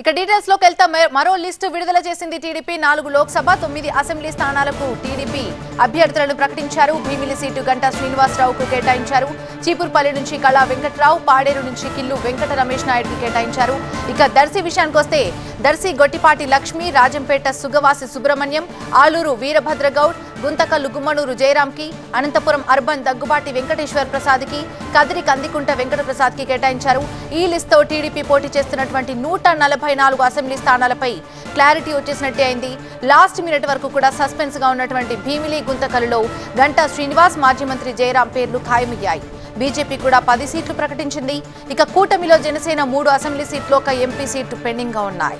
ఇక డీటెయిల్స్లోకి వెళ్తా. మరో లిస్టు విడుదల చేసింది టీడీపీ. నాలుగు లోక్సభ తొమ్మిది అసెంబ్లీ స్థానాలకు టీడీపీ అభ్యర్థులను ప్రకటించారు. భీమిలి సీటు గంటా శ్రీనివాసరావుకు కేటాయించారు. చీపురుపల్లి నుంచి కళా వెంకట్రావు పాడేరు నుంచి కిల్లు వెంకట రమేష్ నాయుడుకు కేటాయించారు. ఇక దర్శి విషయానికి వస్తే దర్శి గొట్టిపాటి లక్ష్మి రాజంపేట సుగవాసి సుబ్రహ్మణ్యం ఆలూరు వీరభద్రగౌడ్ గుంతకల్లు గుమ్మనూరు జయరాంకి అనంతపురం అర్బన్ దగ్గుబాటి వెంకటేశ్వర ప్రసాద్కి కదిరి కందికుంట వెంకట ప్రసాద్కి కేటాయించారు. ఈ లిస్టుతో టీడీపీ పోటీ చేస్తున్నటువంటి నూట నలభై నాలుగు అసెంబ్లీ స్థానాలపై క్లారిటీ వచ్చేసినట్టే అయింది. లాస్ట్ మినిట్ వరకు కూడా సస్పెన్స్గా ఉన్నటువంటి భీమిలి గుంతకల్లులో గంటా శ్రీనివాస్ మాజీ మంత్రి జయరాం పేర్లు ఖాయమయ్యాయి. బీజేపీ కూడా పది సీట్లు ప్రకటించింది. ఇక కూటమిలో జనసేన మూడు అసెంబ్లీ సీట్లు ఒక ఎంపీ సీట్లు పెండింగ్గా ఉన్నాయి.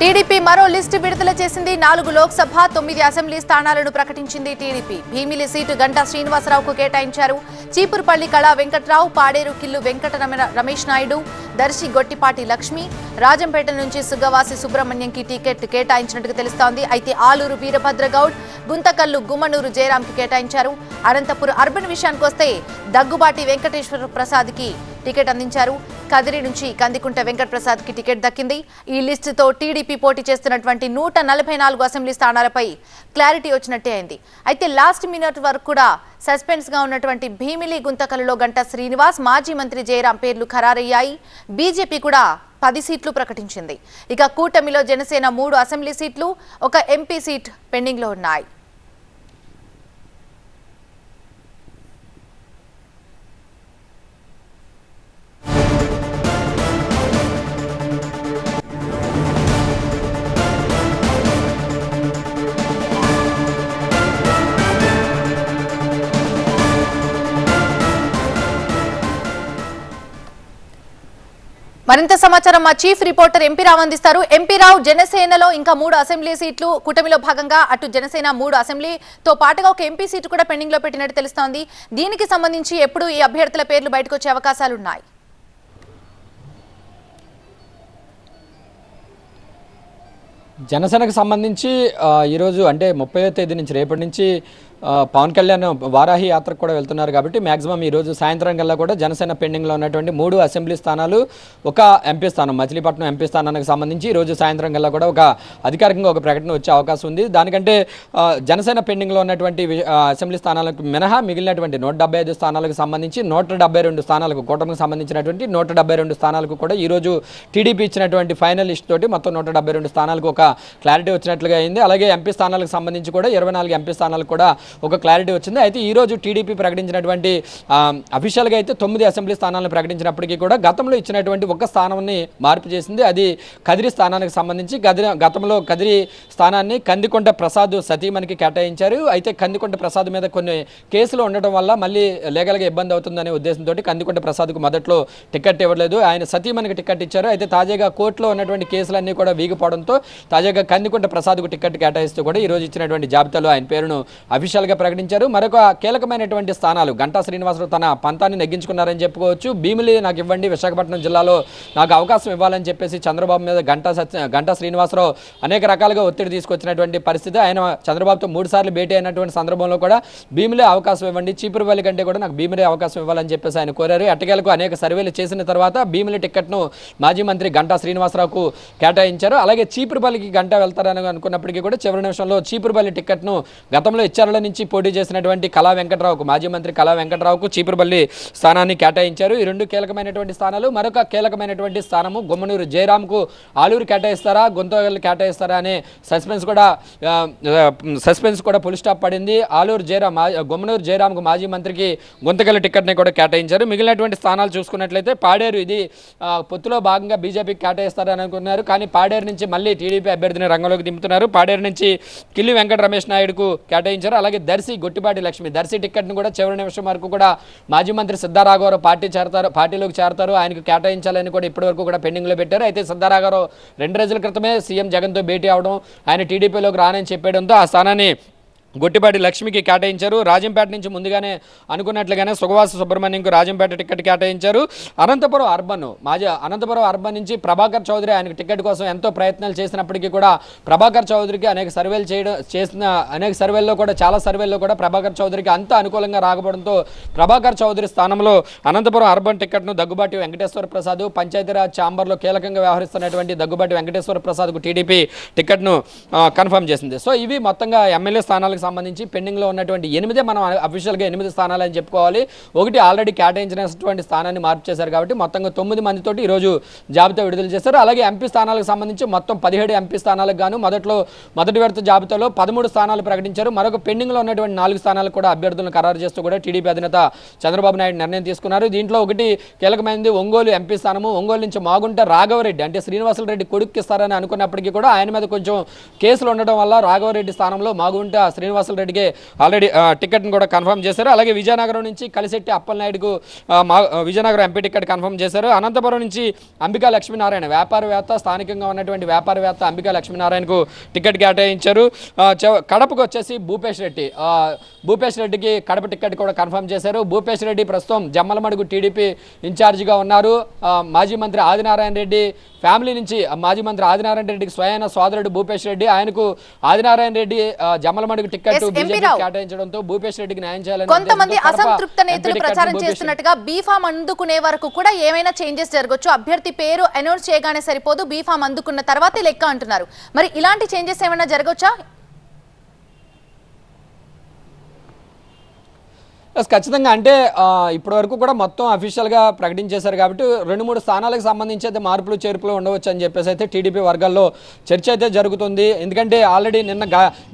టీడీపీ మరో లిస్టు విడుదల చేసింది. నాలుగు లోక్సభ తొమ్మిది అసెంబ్లీ స్థానాలను ప్రకటించింది టీడీపీ. భీమిలి సీటు గంటా శ్రీనివాసరావుకు కేటాయించారు. చీపురుపల్లి కళా వెంకట్రావు పాడేరు కిల్లు వెంకట రమేష్ నాయుడు దర్శి గొట్టిపాటి లక్ష్మి రాజంపేట నుంచి సుగ్గవాసి సుబ్రహ్మణ్యంకి టికెట్ కేటాయించినట్టుగా తెలుస్తోంది. అయితే ఆలూరు వీరభద్రగౌడ్ గుంతకల్లు గుమ్మనూరు జయరాంకి కేటాయించారు. అనంతపురం అర్బన్ విషయానికి వస్తే దగ్గుబాటి వెంకటేశ్వర ప్రసాద్కి టికెట్ అందించారు. కదిరి నుంచి కందికుంట వెంకట ప్రసాద్కి టికెట్ దక్కింది. ఈ లిస్టుతో టీడీపీ పోటీ చేస్తున్నటువంటి నూట నలభై నాలుగు అసెంబ్లీ స్థానాలపై క్లారిటీ వచ్చినట్టే అయింది. అయితే లాస్ట్ మినిట్ వరకు కూడా సస్పెన్స్గా ఉన్నటువంటి భీమిలి గుంతకలలో గంట శ్రీనివాస్ మాజీ మంత్రి జయరాం పేర్లు ఖరారయ్యాయి. బీజేపీ కూడా పది సీట్లు ప్రకటించింది. ఇక కూటమిలో జనసేన మూడు అసెంబ్లీ సీట్లు ఒక ఎంపీ సీట్ పెండింగ్లో ఉన్నాయి. మరింత సమాచారం మా చీఫ్ రిపోర్టర్ ఎంపీ రావు అందిస్తారు. ఎంపీ రావు జనసేనలో ఇంకా మూడు అసెంబ్లీ సీట్లు కూటమిలో భాగంగా అటు జనసేన మూడు అసెంబ్లీతో పాటుగా ఒక ఎంపీ సీటు కూడా పెండింగ్లో పెట్టినట్టు తెలుస్తోంది. దీనికి సంబంధించి ఎప్పుడు ఈ అభ్యర్థుల పేర్లు బయటకు వచ్చే అవకాశాలు ఉన్నాయి? జనసేనకు సంబంధించి ఈరోజు అంటే ముప్పై తేదీ నుంచి రేపటి నుంచి పవన్ కళ్యాణ్ వారాహి యాత్రకు కూడా వెళ్తున్నారు కాబట్టి మాక్సిమం ఈరోజు సాయంత్రం కల్లా కూడా జనసేన పెండింగ్లో ఉన్నటువంటి మూడు అసెంబ్లీ స్థానాలు ఒక ఎంపీ స్థానం మచిలీపట్నం ఎంపీ స్థానానికి సంబంధించి ఈరోజు సాయంత్రం కల్లా కూడా ఒక అధికారికంగా ఒక ప్రకటన వచ్చే అవకాశం ఉంది. దానికంటే జనసేన పెండింగ్లో ఉన్నటువంటి అసెంబ్లీ స్థానాలకు మినహా మిగిలినటువంటి నూట డెబ్బై ఐదు స్థానాలకు సంబంధించి నూట డెబ్బై రెండు స్థానాలకు కూటమికి సంబంధించినటువంటి నూట డెబ్బై రెండు స్థానాలకు కూడా ఈరోజు టీడీపీ ఇచ్చినటువంటి ఫైనల్ లిస్ట్ తోటి మొత్తం నూట డెబ్బై రెండు స్థానాలకు ఒక క్లారిటీ వచ్చినట్లుగా అయింది. అలాగే ఎంపీ స్థానాలకు సంబంధించి కూడా ఇరవై నాలుగు ఎంపీ స్థానాలకు కూడా ఒక క్లారిటీ వచ్చింది. అయితే ఈ రోజు టీడీపీ ప్రకటించినటువంటి అఫీషియల్గా అయితే తొమ్మిది అసెంబ్లీ స్థానాలను ప్రకటించినప్పటికీ కూడా గతంలో ఇచ్చినటువంటి ఒక స్థానాన్ని మార్పు చేసింది. అది కదిరి స్థానానికి సంబంధించి కదిరి గతంలో కదిరి స్థానాన్ని కందికొండ ప్రసాద్ సతీమణికి కేటాయించారు. అయితే కందికొండ ప్రసాద్ మీద కొన్ని కేసులు ఉండటం వల్ల మళ్ళీ లీగల్గా ఇబ్బంది అవుతుందనే ఉద్దేశంతో కందికొండ ప్రసాద్కు మొదట్లో టికెట్ ఇవ్వలేదు. ఆయన సతీమణికి టికెట్ ఇచ్చారు. అయితే తాజాగా కోర్టులో ఉన్నటువంటి కేసులన్నీ కూడా వీగిపోవడంతో తాజాగా కందికొండ ప్రసాద్కు టికెట్ కేటాయిస్తూ కూడా ఈ రోజు ఇచ్చినటువంటి జాబితాలో ఆయన పేరును అఫీషియల్గా ప్రకటించారు. మరొక కీలకమైనటువంటి స్థానాలు. గంటా శ్రీనివాసరావు తన పంతాన్ని నెగ్గించుకున్నారని చెప్పుకోవచ్చు. భీమిలి నాకు ఇవ్వండి. విశాఖపట్నం జిల్లాలో నాకు అవకాశం ఇవ్వాలని చెప్పేసి చంద్రబాబు మీద గంటా సత్య గంటా శ్రీనివాసరావు అనేక రకాలుగా ఒత్తిడి తీసుకొచ్చినటువంటి పరిస్థితి. ఆయన చంద్రబాబుతో మూడు సార్లు భేటీ అయినటువంటి సందర్భంలో కూడా భీమిలే అవకాశం ఇవ్వండి. చీపురువల్లి కంటే కూడా నాకు భీమిలే అవకాశం ఇవ్వాలని చెప్పేసి ఆయన కోరారు. ఎట్టకేలకు అనేక సర్వేలు చేసిన తర్వాత భీమిలి టికెట్ను మాజీ మంత్రి గంటా శ్రీనివాసరావుకు కేటాయించారు. అలాగే చీపురుపల్లికి గంట వెళ్తారని అనుకున్నప్పటికీ కూడా చివరి నిమిషంలో చీపురుపల్లి టికెట్ను గతంలో ఇచ్చారని నుంచి పోటీ చేసినటువంటి కళా వెంకట్రావుకు మాజీ మంత్రి కళా వెంకట్రావుకు చీపురుపల్లి స్థానాన్ని కేటాయించారు. ఈ రెండు కీలకమైనటువంటి స్థానాలు మరొక కీలకమైనటువంటి స్థానము గుమ్మనూరు జయరామ్కు ఆలూరు కేటాయిస్తారా గుంతగల్లు కేటాయిస్తారా అనే సస్పెన్స్ కూడా సస్పెన్స్ కూడా పులి స్టాప్ పడింది. ఆలూరు జయరామ్ గుమ్మనూరు జయరామ్కు మాజీ మంత్రికి గుంతగల్లు టికెట్ని కూడా కేటాయించారు. మిగిలినటువంటి స్థానాలు చూసుకున్నట్లయితే పాడేరు ఇది పొత్తులో భాగంగా బీజేపీకి కేటాయిస్తారని అనుకున్నారు కానీ పాడేరు నుంచి మళ్ళీ టీడీపీ అభ్యర్థిని రంగంలోకి దింపుతున్నారు. పాడేరు నుంచి కిల్లి వెంకట రమేష్ నాయుడుకు కేటాయించారు. అలాగే దర్శి గొట్టిపాటి లక్ష్మి. దర్శి టికెట్ను కూడా చివరి నిమిషం వరకు కూడా మాజీ మంత్రి సిద్ధారాఘవరావు పార్టీ చేరతారు పార్టీలోకి చేరతారు. ఆయనకు కేటాయించాలని కూడా ఇప్పటివరకు కూడా పెండింగ్లో పెట్టారు. అయితే సిద్ధారాఘవరావు రెండు రోజుల క్రితమే సీఎం జగన్తో భేటీ అవడం ఆయన టీడీపీలోకి రానని చెప్పడంతో ఆ స్థానాన్ని గొట్టిపాటి లక్ష్మికి కేటాయించారు. రాజంపేట నుంచి ముందుగానే అనుకున్నట్లుగానే సుగవాస సుబ్రహ్మణ్యంకు రాజంపేట టికెట్ కేటాయించారు. అనంతపురం అర్బన్ మాజీ అనంతపురం అర్బన్ నుంచి ప్రభాకర్ చౌదరి ఆయనకు టికెట్ కోసం ఎంతో ప్రయత్నాలు చేసినప్పటికీ కూడా ప్రభాకర్ చౌదరికి అనేక సర్వేలు చేయడం చేసిన అనేక సర్వేల్లో కూడా చాలా సర్వేల్లో కూడా ప్రభాకర్ చౌదరికి అంత అనుకూలంగా రాకపోవడంతో ప్రభాకర్ చౌదరి స్థానంలో అనంతపురం అర్బన్ టికెట్ను దగ్గుబాటి వెంకటేశ్వర ప్రసాద్ పంచాయతీరాజ్ ఛాంబర్లో కీలకంగా వ్యవహరిస్తున్నటువంటి దగ్గుబాటి వెంకటేశ్వర ప్రసాద్కు టీడీపీ టికెట్ను కన్ఫర్మ్ చేసింది. సో ఇవి మొత్తంగా ఎమ్మెల్యే స్థానాలకు సంబంధించి పెండింగ్లో ఉన్నటువంటి ఎనిమిదే మనం అఫీషియల్గా ఎనిమిది స్థానాలు అని చెప్పుకోవాలి. ఒకటి ఆల్రెడీ కేటాయించినటువంటి స్థానాన్ని మార్పు చేశారు కాబట్టి మొత్తంగా తొమ్మిది మందితోటి ఈరోజు జాబితా విడుదల చేశారు. అలాగే ఎంపీ స్థానాలకు సంబంధించి మొత్తం పదిహేడు ఎంపీ స్థానాలకు గాను మొదట్లో మొదటి విడత జాబితాలో పదమూడు స్థానాలు ప్రకటించారు. మరొక పెండింగ్లో ఉన్నటువంటి నాలుగు స్థానాలకు కూడా అభ్యర్థులను ఖరారు చేస్తూ కూడా టీడీపీ అధినేత చంద్రబాబు నాయుడు నిర్ణయం తీసుకున్నారు. దీంట్లో ఒకటి కీలకమైనది ఒంగోలు ఎంపీ స్థానము. ఒంగోలు నుంచి మాగుంట రాఘవరెడ్డి అంటే శ్రీనివాసులు రెడ్డి కొడుక్కిస్తారని అనుకున్నప్పటికీ కూడా ఆయన మీద కొంచెం కేసులు ఉండడం వల్ల రాఘవరెడ్డి స్థానంలో మాగుంట శ్రీనివాసులు రెడ్డికి ఆల్రెడీ ఆ, టికెట్ను కూడా కన్ఫర్మ్ చేశారు. అలాగే విజయనగరం నుంచి కలిశెట్టి అప్పలనాయుడుకు మా విజయనగరం ఎంపీ టికెట్ కన్ఫర్మ్ చేశారు. అనంతపురం నుంచి అంబికా లక్ష్మీనారాయణ వ్యాపారవేత్త స్థానికంగా ఉన్నటువంటి వ్యాపారవేత్త అంబికా లక్ష్మీనారాయణకు టికెట్ కేటాయించారు. కడపకు వచ్చేసి భూపేష్ రెడ్డి. భూపేష్ రెడ్డికి కడప టికెట్ కూడా కన్ఫర్మ్ చేశారు. భూపేష్ రెడ్డి ప్రస్తుతం జమ్మలమడుగు టీడీపీ ఇన్ఛార్జిగా ఉన్నారు. మాజీ మంత్రి ఆదినారాయణ రెడ్డి ఫ్యామిలీ నుంచి మాజీ మంత్రి ఆదినారాయణ రెడ్డికి స్వయాన సోదరుడు భూపేష్ రెడ్డి. ఆయనకు ఆదినారాయణ రెడ్డి జమ్మలమడుగు టికెట్ ఎస్, ఎంపీ బీజేపీ రావు. కేటాయించడంతో భూపేష్ రెడ్డికి న్యాయం చేయాలని కొంతమంది అసంతృప్త నేతలు ప్రచారం చేస్తున్నట్టుగా బీఫామ్ అందుకునే వరకు కూడా ఏమైనా చేంజెస్ జరగచ్చు. అభ్యర్థి పేరు అనౌన్స్ చేయగానే సరిపోదు బీఫామ్ అందుకున్న తర్వాత లెక్క అంటున్నారు. మరి ఇలాంటి చేంజెస్ ఏమైనా జరగచ్చా? ఖచ్చితంగా. అంటే ఇప్పటివరకు ఇప్పటి వరకు కూడా మొత్తం అఫీషియల్గా ప్రకటించేశారు కాబట్టి రెండు మూడు స్థానాలకు సంబంధించి అయితే మార్పులు చేర్పులు ఉండవచ్చు అని చెప్పేసి అయితే టీడీపీ వర్గాల్లో చర్చ అయితే జరుగుతుంది. ఎందుకంటే ఆల్రెడీ నిన్న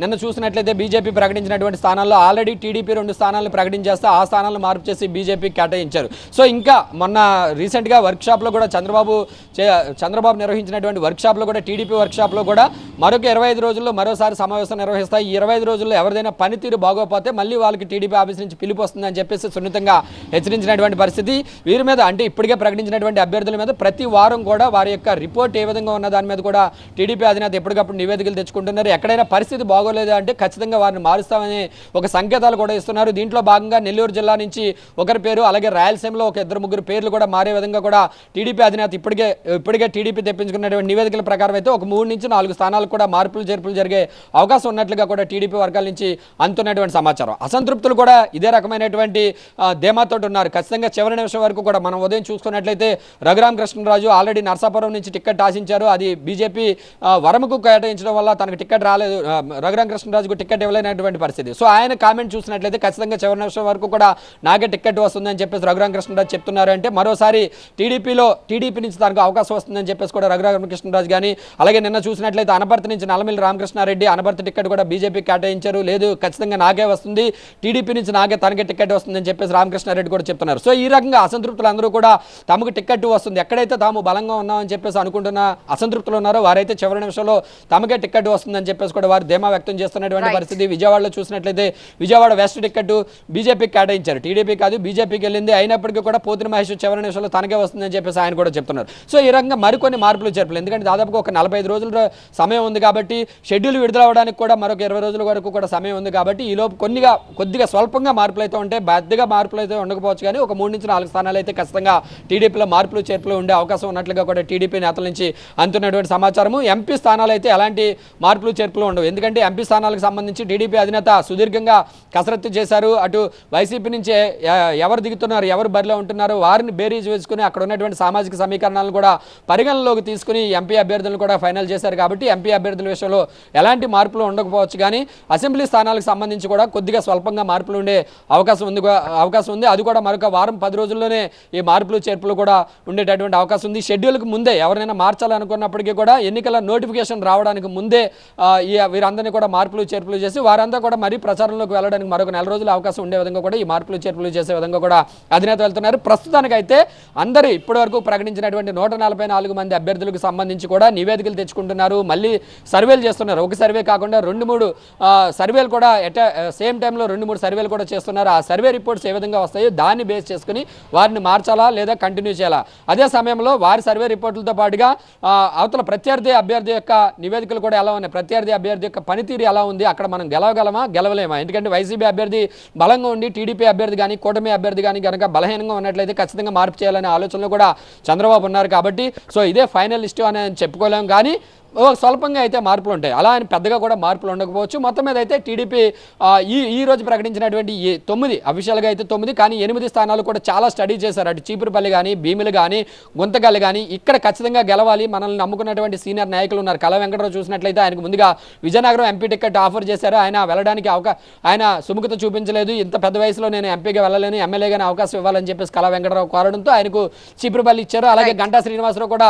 నిన్న చూసినట్లయితే బీజేపీ ప్రకటించినటువంటి స్థానాల్లో ఆల్రెడీ టీడీపీ రెండు స్థానాలను ప్రకటించేస్తే ఆ స్థానాలను మార్పు చేసి బీజేపీ కేటాయించారు. సో ఇంకా మొన్న రీసెంట్గా వర్క్షాప్లో కూడా చంద్రబాబు చే- చంద్రబాబు నిర్వహించినటువంటి వర్క్షాప్లో కూడా టీడీపీ వర్క్షాప్లో కూడా మరొక ఇరవై ఐదు రోజుల్లో మరోసారి సమావేశం నిర్వహిస్తాయి. ఈ ఇరవై ఐదు రోజుల్లో ఎవరిదైనా పనితీరు బాగోకపోతే మళ్ళీ వాళ్ళకి టీడీపీ ఆఫీస్ నుంచి పిలుపు వస్తుందని చెప్పేసి సున్నితంగా హెచ్చరించినటువంటి పరిస్థితి. వీరి మీద అంటే ఇప్పటికే ప్రకటించినటువంటి అభ్యర్థుల మీద ప్రతి వారం కూడా వారి యొక్క రిపోర్ట్ ఏ విధంగా ఉన్న దాని మీద కూడా టీడీపీ అధినేత ఎప్పటికప్పుడు నివేదికలు తెచ్చుకుంటున్నారు. ఎక్కడైనా పరిస్థితి బాగోలేదు అంటే ఖచ్చితంగా వారిని మారుస్తామని ఒక సంకేతాలు కూడా ఇస్తున్నారు. దీంట్లో భాగంగా నెల్లూరు జిల్లా నుంచి ఒకరి పేరు అలాగే రాయలసీమలో ఒక ఇద్దరు ముగ్గురు పేర్లు కూడా మారే విధంగా కూడా టీడీపీ అధినేత ఇప్పటికే ఇప్పటికే టీడీపీ తెప్పించుకున్నటువంటి నివేదికల ప్రకారం అయితే ఒక మూడు నుంచి నాలుగు స్థానాలకు కూడా మార్పులు చేర్పులు జరిగే అవకాశం ఉన్నట్లుగా కూడా టీడీపీ వర్గాల నుంచి అందుతున్నటువంటి సమాచారం. అసంతృప్తులు కూడా ఇదే రకమైన అనేటువంటి ధీమాతో ఉన్నారు. ఖచ్చితంగా చివరి నిమిషం వరకు కూడా మనం ఉదయం చూసుకున్నట్లయితే రఘురామ కృష్ణరాజు ఆల్రెడీ నర్సాపురం నుంచి టికెట్ ఆశించారు. అది బీజేపీ వరముకు కేటాయించడం వల్ల తనకు టికెట్ రాలేదు. రఘురామ కృష్ణరాజుకు టికెట్ ఇవ్వలేనటువంటి పరిస్థితి. సో ఆయన కామెంట్ చూసినట్లయితే ఖచ్చితంగా చివరి నిమిషం వరకు కూడా నాకే టికెట్ వస్తుందని చెప్పేసి రఘురామ కృష్ణరాజు చెప్తున్నారు అంటే మరోసారి టీడీపీలో టీడీపీ నుంచి తనకు అవకాశం వస్తుందని చెప్పేసి కూడా రఘురామ కృష్ణరాజు కానీ అలాగే నిన్న చూసినట్లయితే అనబర్తి నుంచి నలమిల్లి రామకృష్ణారెడ్డి అనబర్తి టికెట్ కూడా బీజేపీ కేటాయించారు. లేదు ఖచ్చితంగా నాకే వస్తుంది. టీడీపీ నుంచి నాకే తనకే టికెట్ వస్తుందని చెప్పేసి రామకృష్ణారెడ్డి కూడా చెప్తున్నారు. సో ఈ రకంగా అసంతృప్తులు అందరూ కూడా తమకు టికెట్ వస్తుంది. ఎక్కడైతే తాము బలంగా ఉన్నామని చెప్పేసి అనుకుంటున్న అసంతృప్తులు ఉన్నారో వారైతే చివరి నిమిషంలో తమకే టికెట్ వస్తుందని చెప్పేసి కూడా వారు ధీమా వ్యక్తం చేస్తున్నటువంటి. పరిస్థితి. విజయవాడలో చూసినట్లయితే విజయవాడ వెస్ట్ టికెట్ బీజేపీకి కేటాయించారు. టీడీపీ కాదు బీజేపీకి వెళ్ళింది. అయినప్పటికీ కూడా పోతిన మహేష్ చివరి నిమిషంలో తనకే వస్తుందని చెప్పేసి ఆయన కూడా చెప్తున్నారు. సో ఈ రకంగా మరికొన్ని మార్పులు చేర్పులు. ఎందుకంటే దాదాపుగా ఒక నలభై ఐదు రోజుల సమయం ఉంది కాబట్టి షెడ్యూల్ విడుదలవడానికి కూడా మరొక ఇరవై రోజుల వరకు కూడా సమయం ఉంది కాబట్టి ఈ లోపు కొన్నిగా కొద్దిగా స్వల్పంగా మార్పులు అయితే ఉంటే పెద్దగా మార్పులు అయితే ఉండకపోవచ్చు కానీ ఒక మూడు నుంచి నాలుగు స్థానాలు అయితే ఖచ్చితంగా టీడీపీలో మార్పులు చేర్పులు ఉండే అవకాశం ఉన్నట్లుగా కూడా టీడీపీ నేతల నుంచి అందుతున్నటువంటి సమాచారము. ఎంపీ స్థానాలు అయితే ఎలాంటి మార్పులు చేర్పులు ఉండవు. ఎందుకంటే ఎంపీ స్థానాలకు సంబంధించి టీడీపీ అధినేత సుదీర్ఘంగా కసరత్తు చేశారు. అటు వైసీపీ నుంచి ఎవరు దిగుతున్నారు ఎవరు బరిలో ఉంటున్నారు వారిని బేరీజ్ వేసుకుని అక్కడ ఉన్నటువంటి సామాజిక సమీకరణాలను కూడా పరిగణనలోకి తీసుకుని ఎంపీ అభ్యర్థులను కూడా ఫైనల్ చేశారు కాబట్టి ఎంపీ అభ్యర్థుల విషయంలో ఎలాంటి మార్పులు ఉండకపోవచ్చు కానీ అసెంబ్లీ స్థానాలకు సంబంధించి కూడా కొద్దిగా స్వల్పంగా మార్పులు ఉండే అవకాశం అవకాశం ఉంది అవకాశం ఉంది. అది కూడా మరొక వారం పది రోజుల్లోనే ఈ మార్పులు చేర్పులు కూడా ఉండేటటువంటి అవకాశం ఉంది. షెడ్యూల్కి ముందే ఎవరైనా మార్చాలనుకున్నప్పటికీ కూడా ఎన్నికల నోటిఫికేషన్ రావడానికి ముందే ఈ వీరందరినీ కూడా మార్పులు చేర్పులు చేసి వారంతా కూడా మరీ ప్రచారంలోకి వెళ్ళడానికి మరొక నెల రోజుల అవకాశం ఉండే విధంగా కూడా ఈ మార్పులు చేర్పులు చేసే విధంగా కూడా అధినేత వెళ్తున్నారు. ప్రస్తుతానికైతే అందరూ ఇప్పటివరకు ప్రకటించినటువంటి నూట నలభై నాలుగు మంది అభ్యర్థులకు సంబంధించి కూడా నివేదికలు తెచ్చుకుంటున్నారు. మళ్ళీ సర్వేలు చేస్తున్నారు. ఒక సర్వే కాకుండా రెండు మూడు సర్వేలు కూడా ఎట్ సేమ్ టైంలో రెండు మూడు సర్వేలు కూడా చేస్తున్నారు. ఆ సర్వే రిపోర్ట్స్ ఏ విధంగా వస్తాయో దాన్ని బేస్ చేసుకుని వారిని మార్చాలా లేదా కంటిన్యూ చేయాలా? అదే సమయంలో వారి సర్వే రిపోర్టులతో పాటుగా అవతల ప్రత్యర్థి అభ్యర్థి యొక్క నివేదికలు కూడా ఎలా ఉన్నాయి? ప్రత్యర్థి అభ్యర్థి యొక్క పనితీరు ఎలా ఉంది? అక్కడ మనం గెలవగలమా? గెలవలేమా? ఎందుకంటే వైసీపీ అభ్యర్థి బలంగా ఉండి టీడీపీ అభ్యర్థి కానీ కూటమి అభ్యర్థి కానీ కనుక బలహీనంగా ఉన్నట్లయితే ఖచ్చితంగా మార్పు చేయాలనే ఆలోచనలు కూడా చంద్రబాబు ఉన్నారు కాబట్టి సో ఇదే ఫైనల్ లిస్ట్ అని చెప్పుకోలేం. కానీ స్వల్పంగా అయితే మార్పులు ఉంటాయి. అలా అని పెద్దగా కూడా మార్పులు ఉండకపోవచ్చు. మొత్తం మీద అయితే టీడీపీ ఈ ఈ రోజు ప్రకటించినటువంటి తొమ్మిది అఫీషియల్గా అయితే తొమ్మిది కానీ ఎనిమిది స్థానాలు కూడా చాలా స్టడీ చేశారు. అటు చీపురుపల్లి కానీ భీములు కానీ గుంతకల్లి కానీ ఇక్కడ ఖచ్చితంగా గెలవాలి. మనల్ని నమ్ముకున్నటువంటి సీనియర్ నాయకులు ఉన్నారు. కళ వెంకటరావు చూసినట్లయితే ఆయనకు ముందుగా విజయనగరం ఎంపీ టికెట్ ఆఫర్ చేశారు. ఆయన వెళ్ళడానికి అవకా ఆయన సుముఖత చూపించలేదు. ఇంత పెద్ద వయసులో నేను ఎంపీగా వెళ్ళలేను. ఎమ్మెల్యేగానే అవకాశం ఇవ్వాలని చెప్పేసి కళ వెంకటరావు కోరడంతో ఆయనకు చీపురుపల్లి ఇచ్చారు. అలాగే గంటా శ్రీనివాసరావు కూడా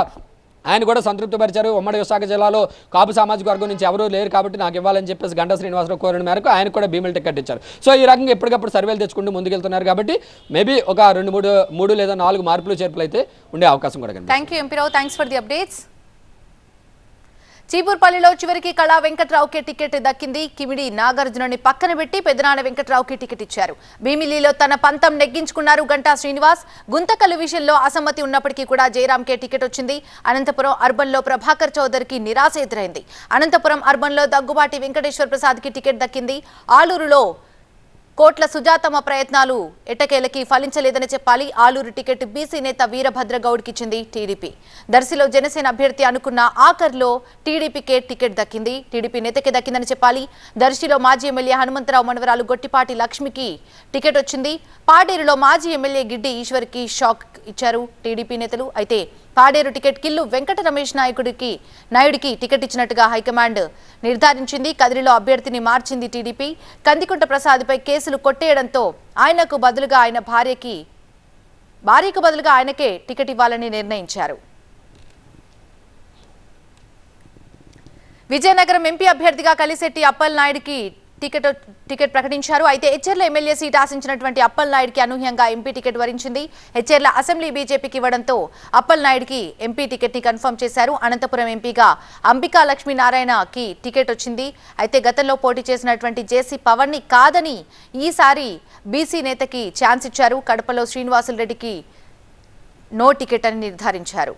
ఆయన కూడా సంతృప్తిపరిచారు. ఉమ్మడి విశాఖ జిల్లాలో కాపు సామాజిక వర్గం నుంచి ఎవరూ లేరు కాబట్టి నాకు ఇవ్వాలని చెప్పేసి గంటా శ్రీనివాసరావు కోరిన మేరకు ఆయన కూడా భీముల టికెట్ ఇచ్చారు. సో ఈ రకంగా ఎప్పటికప్పుడు సర్వేలు తెచ్చుకుంటూ ముందుకెళ్తున్నారు కాబట్టి మేబీ ఒక రెండు మూడు మూడు లేదా నాలుగు మార్పులు చేర్పులు అయితే ఉండే అవకాశం కూడా థ్యాంక్ యూ ఎంపీరావు థ్యాంక్స్ ఫర్ ది అప్డేట్స్ చీపూర్పల్లిలో చివరికి కళా వెంకట్రావుకే టికెట్ దక్కింది కిమిడి నాగార్జునని పక్కన పెట్టి పెదనాన్న వెంకట్రావుకి టికెట్ ఇచ్చారు. భీమిలిలో తన పంతం నెగ్గించుకున్నారు గంటా శ్రీనివాస్. గుంతకల్లు విషయంలో అసమ్మతి ఉన్నప్పటికీ కూడా జయరాంకే టికెట్ వచ్చింది. అనంతపురం అర్బన్లో ప్రభాకర్ చౌదరికి నిరాశ ఎదురైంది. అనంతపురం అర్బన్లో దగ్గుబాటి వెంకటేశ్వర ప్రసాద్కి టికెట్ దక్కింది. ఆలూరులో కోట్ల సుజాతమ్మ ప్రయత్నాలు ఎట్టకేలకి ఫలించలేదని చెప్పాలి. ఆలూరు టికెట్ బీసీ నేత వీరభద్ర గౌడ్కి టీడీపీ. దర్శిలో జనసేన అభ్యర్థి అనుకున్న ఆఖర్లో టీడీపీకే టికెట్ దక్కింది. టీడీపీ నేతకే దక్కిందని చెప్పాలి. దర్శిలో మాజీ ఎమ్మెల్యే హనుమంతరావు మనవరాలు గొట్టిపాటి లక్ష్మికి టికెట్ వచ్చింది. పాడేరులో మాజీ ఎమ్మెల్యే గిడ్డి ఈశ్వర్కి షాక్ ఇచ్చారు టీడీపీ నేతలు. అయితే పాడేరు టికెట్ కిల్లు వెంకట రమేష్ నాయకుడికి నాయుడికి టికెట్ ఇచ్చినట్టుగా హైకమాండ్ నిర్ధారించింది. కదిరిలో అభ్యర్థిని మార్చింది టీడీపీ. కందికుంట ప్రసాద్పై కేసులు కొట్టేయడంతో ఆయనకు బదులుగా ఆయన భార్యకి భార్యకు బదులుగా ఆయనకే టికెట్ ఇవ్వాలని నిర్ణయించారు. విజయనగరం ఎంపీ అభ్యర్థిగా కలిసెట్టి అప్పల్ నాయుడికి టికెట్ టికెట్ ప్రకటించారు. అయితే హెచ్ఎర్ల ఎమ్మెల్యే సీట్ ఆశించినటువంటి అప్పల్ నాయుడికి అనూహ్యంగా ఎంపీ టికెట్ వరించింది. హెచ్ఎర్ల అసెంబ్లీ బీజేపీకి ఇవ్వడంతో అప్పల్ నాయుడికి ఎంపీ టికెట్ని కన్ఫర్మ్ చేశారు. అనంతపురం ఎంపీగా అంబికా లక్ష్మీనారాయణకి టికెట్ వచ్చింది. అయితే గతంలో పోటీ చేసినటువంటి జేసీ పవన్ని కాదని ఈసారి బీసీ నేతకి ఛాన్స్ ఇచ్చారు. కడపలో శ్రీనివాసులు రెడ్డికి నో టికెట్ అని నిర్ధారించారు.